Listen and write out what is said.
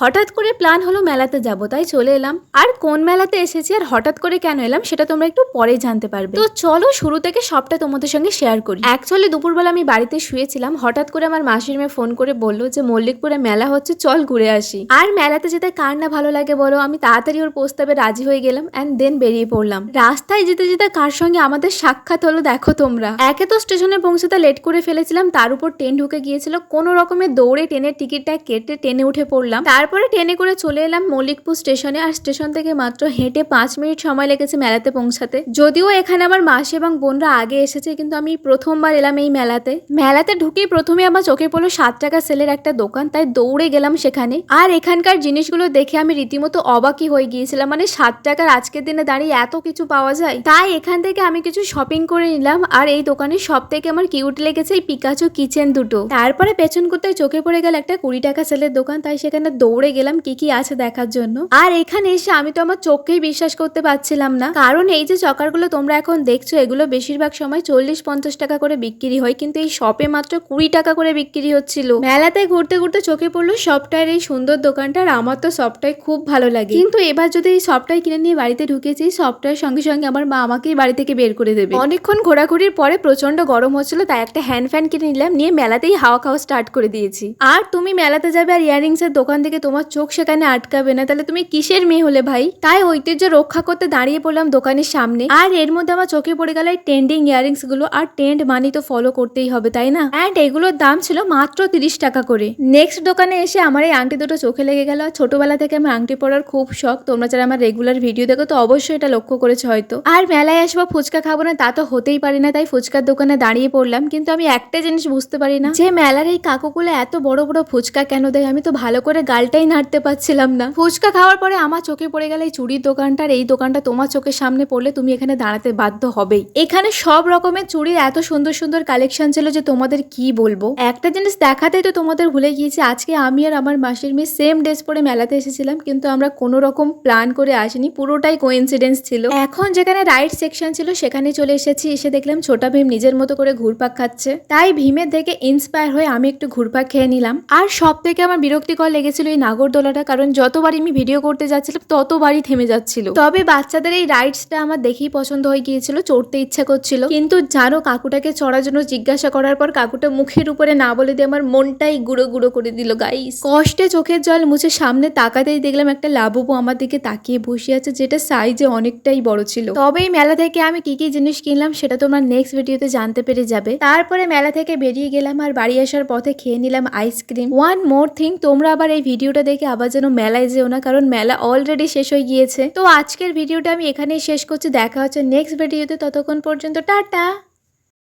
হঠাৎ করে প্ল্যান হলো মেলাতে যাব, তাই চলে এলাম। আর কোন মেলাতে এসেছি আর হঠাৎ করে কেন এলাম, সেটা তোমরা একটু পরে জানতে পারবে। তো চলো শুরু থেকে সবটা তোমাদের সঙ্গে শেয়ার করি। অ্যাকচুয়ালি দুপুরবেলা আমি বাড়িতে শুয়েছিলাম, হঠাৎ করে আমার মাসির মেয়ে ফোন করে বলল যে, মল্লিকপুরে মেলা হচ্ছে, চল ঘুরে আসি। আর মেলাতে যেতে কার না ভালো লাগে বলো? আমি তাড়াতাড়ি ওর প্রস্তাবে রাজি হয়ে গেলাম অ্যান্ড দেন বেরিয়ে পড়লাম। রাস্তায় যেতে যেতে কার সঙ্গে আমাদের সাক্ষাৎ হলো দেখো তোমরা। একে তো স্টেশনে পৌঁছতে লেট করে ফেলেছিলাম, তার উপর ট্রেন ঢুকে গিয়েছিল, কোনো রকমের দৌড়ে ট্রেনের টিকিটটা কেটে ট্রেনে উঠে পড়লাম। তারপরে ট্রেনে করে চলে এলাম মল্লিকপুর স্টেশনে, আর স্টেশন থেকে মাত্র হেঁটে পাঁচ মিনিট সময় লেগেছে মেলাতে পৌঁছাতে। যদিও এখানে আমার মাসি এবং বোনরা আগে এসেছে, কিন্তু আমি প্রথমবার এলাম এই মেলাতে। মেলাতে ঢুকেই প্রথমে আমার চোখে পড়ল সাত টাকা সেলের একটা দোকান, তাই দৌড়ে গেলাম সেখানে। আর এখানকার জিনিসগুলো দেখে আমি রীতিমতো অবাকই হয়ে গিয়েছিলাম মানে সাত টাকার আজকের দিনে দাঁড়িয়ে এত কিছু পাওয়া যায়। তাই এখান থেকে আমি কিছু শপিং করে নিলাম, আর এই দোকানে সব থেকে আমার কিউট লেগেছে এই পিকাচু কিচেন দুটো। তারপরে পেছন করতে চোখে পড়ে গেল একটা কুড়ি টাকা সেলের দোকান, তাই সেখানে দৌড়ে গেলাম কি কি আছে দেখার জন্য। আর এখানে এসে আমি তো আমার চোখকেই বিশ্বাস করতে পারছিলাম না। কারণ এই যে চকারগুলো তোমরা এখন দেখছ, এগুলো বেশিরভাগ সময় চল্লিশ পঞ্চাশ টাকা করে বিক্রি হয়। কিন্তু এই শপে মাত্র কুড়ি টাকা করে বিক্রি হচ্ছিল। মেলাতে ঘুরতে ঘুরতে চোখে পড়ল সবটার এই সুন্দর দোকানটা আর আমার তো সবটাই খুব ভালো লাগে। কিন্তু এবার যদি এই সবটাই কিনে নিয়ে বাড়িতে ঢুকেছি, সবটার সঙ্গে সঙ্গে আমার মা আমাকেই বাড়ি থেকে বের করে দেবে। অনেকক্ষণ ঘোরাঘুরির পরে প্রচণ্ড গরম হচ্ছিল, তাই একটা হ্যান্ড ফ্যান কিনে নিলাম, নিয়ে মেলাতেই হাওয়া খাওয়া স্টার্ট করে দিয়েছি। আর তুমি মেলাতে যাবে আর ইয়ারিংস এর দোকান থেকে তোমার চোখ সেখানে আটকাবে না। তাহলে তুমি কিসের মেয়ে হলে ভাই? তাই ঐতিহ্য রক্ষা করতে দাঁড়িয়ে পড়লাম দোকানের সামনে। আর এর মধ্যে আমার চোখে পড়ে গেল ট্রেন্ডিং ইয়ারিংসগুলো আর ট্রেন্ড মানি তো ফলো করতেই হবে, তাই না? অ্যান্ড এগুলোর দাম ছিল মাত্র তিরিশ টাকা করে। নেক্সট দোকানে এসে আমার এই আংটি দুটো চোখে লেগে গেল। ছোটবেলা থেকে আমার আংটি পরার খুব শখ। তোমরা যারা আমার রেগুলার ভিডিও দেখো তো অবশ্যই এটা লক্ষ্য করেছ হয়তো। আর মেলায় আসব ফুচকা খাব না, তা তো হতেই পারি না। তাই ফুচকার দোকানে দাঁড়িয়ে পড়লাম। কিন্তু আমি একটা জিনিস বুঝতে পারি না। যে মেলার এই কাকুগুলো এত বড় বড় ফুচকা কেন দেয়? আমি তো ভালো করে গালটাই নাড়তে পারছিলাম না। ফুচকা খাওয়ার পরে আমার চোখে পড়ে গেল এই চুড়ির দোকানটার। এই দোকানটা তোমার চোখের সামনে পড়লে তুমি এখানে দাঁড়াতে বাধ্য হবেই। এখানে সব রকমের চুড়ির এত সুন্দর সুন্দর কালেকশন ছিল যে তোমাদের কি বলব? একটা জিনিস দেখাতেই তো তোমাদের ভুলে গিয়েছি, আজকে আমি আর আমার মাসির মেয়ে সেম ড্রেস পরে মেলাতে এসেছিলাম, কিন্তু আমরা কোনো রকম প্ল্যান করে আসিনি, পুরোটাই কোইন্সিডেন্স ছিল। এখন যেখানে রাইড সেকশন ছিল, সেখানে চলে এসেছি, এসে দেখলাম ছোটা ভীম নিজের মতো করে ঘুরপাক খাচ্ছে। তাই ভীমের দেখে ইন্সপায়ার হয়ে আমি একটু ঘুরপাক খেয়ে নিলাম। আর সব থেকে আমার বিরক্তিকর লেগেছিল এই নাগরদোলাটা, কারণ যতবারই আমি ভিডিও করতে যাচ্ছিলাম, ততবারই থেমে যাচ্ছিল। তবে বাচ্চাদের এই রাইডসটা আমার দেখেই পছন্দ হয়ে গিয়েছিল, চড়তে ইচ্ছা করছিল। কিন্তু জানো, কাকুটাকে চড়ার জন্য জিজ্ঞাসা করার পর কাকুটা মুখের উপরে না বলে দিয়ে আমার মনটাই গুঁড়ো গুঁড়ো করে দিল গাইস কষ্টে চোখের জল মুছে সামনে তাকাতেই দেখলাম একটা লাবুবু আমার দিকে তাকিয়ে বসে আছে, যেটা সাইজে অনেকটাই বড় ছিল। তবে এই মেলা থেকে আমি কি কি জিনিস কিনলাম, সেটা তোমরা নেক্সট ভিডিওতে জানতে পেরে যাবে। তারপরে মেলা থেকে বেরিয়ে গেলাম আর বাড়ি আসার পথে খেয়ে নিলাম আইসক্রিম ওয়ান মোর থিং তোমরা আবার এই ভিডিওটা দেখে আবার যেন মেলায় যেও না, কারণ মেলা অলরেডি শেষ হয়ে গিয়েছে। তো আজকের ভিডিওটা আমি এখানেই শেষ করছি, দেখা হচ্ছে নেক্সট ভিডিওতে, ততক্ষণ পর্যন্ত, টাটা!